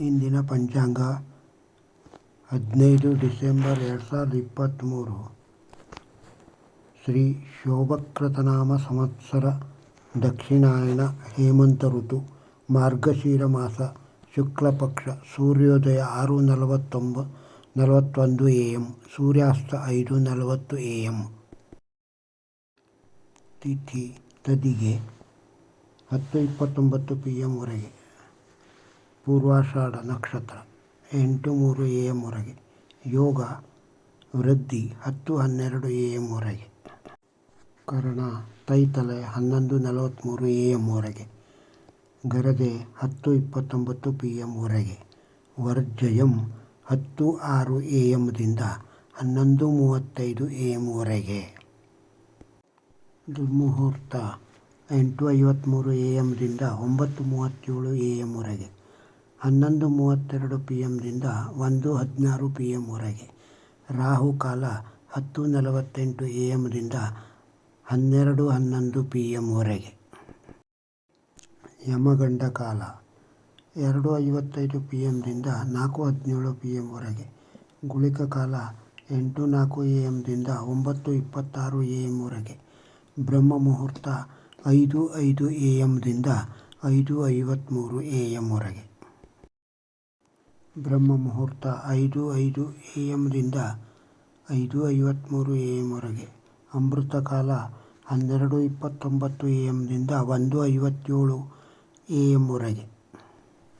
ಇಂದಿನ ಪಂಚಾಂಗ, ಹದಿನೈದು ಡಿಸೆಂಬರ್ ಎರಡು ಸಾವಿರದ ಇಪ್ಪತ್ತ್ಮೂರು ಶ್ರೀ ಶೋಭಕೃತನಾಮ ಸಂವತ್ಸರ, ದಕ್ಷಿಣಾಯನ ಹೇಮಂತ ಋತು, ಮಾರ್ಗಶೀರ ಮಾಸ, ಶುಕ್ಲಪಕ್ಷ, ಸೂರ್ಯೋದಯ ಆರು ನಲವತ್ತೊಂಬ ನಲವತ್ತೊಂದು ಎ ಎಂ, ಸೂರ್ಯಾಸ್ತ ಐದು ನಲವತ್ತು ಎ ಎಂ. ತಿಥಿ, ತದಿಗೆ, ಹತ್ತು ಇಪ್ಪತ್ತೊಂಬತ್ತು ಪಿ ಎಂವರೆಗೆ ಪೂರ್ವಾಷಾಢ ನಕ್ಷತ್ರ, ಎಂಟು ಮೂರು ಎ ಎಂವರೆಗೆ ಯೋಗ ವೃದ್ಧಿ ಹತ್ತು ಹನ್ನೆರಡು ಎ ಎಂವರೆಗೆ ಕರ್ಣ, ತೈತಲೆ ಹನ್ನೊಂದು ನಲವತ್ತ್ಮೂರು ಎ ಎಂವರೆಗೆ ಗರದೆ ಹತ್ತು ಇಪ್ಪತ್ತೊಂಬತ್ತು ಪಿ ಎಂವರೆಗೆ ವರ್ಜಯಂ ಹತ್ತು ಆರು ಎ ಎಂದಿಂದ ಹನ್ನೊಂದು ಮೂವತ್ತೈದು ಎ ಎಂವರೆಗೆ ದುರ್ಮುಹೂರ್ತ ಎಂಟು ಐವತ್ತ್ಮೂರು ಎ ಎಂದಿಂದ ಒಂಬತ್ತು ಮೂವತ್ತೇಳು ಎ ಎಂವರೆಗೆ ಹನ್ನೊಂದು ಮೂವತ್ತೆರಡು ಪಿ ಎಮ್ನಿಂದ ಒಂದು ಹದಿನಾರು ಪಿ ಎಂವರೆಗೆ ರಾಹುಕಾಲ ಹತ್ತು ನಲವತ್ತೆಂಟು ಎ ಎಮ್ನಿಂದ ಹನ್ನೆರಡು ಹನ್ನೊಂದು ಪಿ ಎಂವರೆಗೆ ಯಮಗಂಡ ಕಾಲ ಎರಡು ಐವತ್ತೈದು ಪಿ ಎಮ್ನಿಂದ ನಾಲ್ಕು ಹದಿನೇಳು ಪಿ ಎಂವರೆಗೆ ಗುಳಿಕ ಕಾಲ ಎಂಟು ನಾಲ್ಕು ಎ ಎಂದಿಂದ ಒಂಬತ್ತು ಇಪ್ಪತ್ತಾರು ಎ ಎಂವರೆಗೆ ಬ್ರಹ್ಮ ಮುಹೂರ್ತ ಐದು ಐದು ಎ ಎಂದಿಂದ ಐದು ಐವತ್ತ್ಮೂರು ಎ ಎಂವರೆಗೆ ಬ್ರಹ್ಮ ಮುಹೂರ್ತ ಐದು ಐದು ಎ ಎಮ್ನಿಂದ ಐದು ಐವತ್ತ್ಮೂರು ಎ ಎಮ್ವರೆಗೆ ಅಮೃತ ಕಾಲ ಹನ್ನೆರಡು ಇಪ್ಪತ್ತೊಂಬತ್ತು ಎ ಎಮ್ನಿಂದ ಒಂದು ಐವತ್ತೇಳು ಎ ಎಮ್ವರೆಗೆ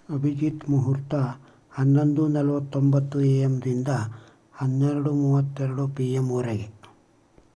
ಅಭಿಜಿತ್ ಮುಹೂರ್ತ ಹನ್ನೊಂದು ನಲವತ್ತೊಂಬತ್ತು ಎ ಎಮ್ದಿಂದ ಹನ್ನೆರಡು ಮೂವತ್ತೆರಡು ಪಿ ಎಂವರೆಗೆ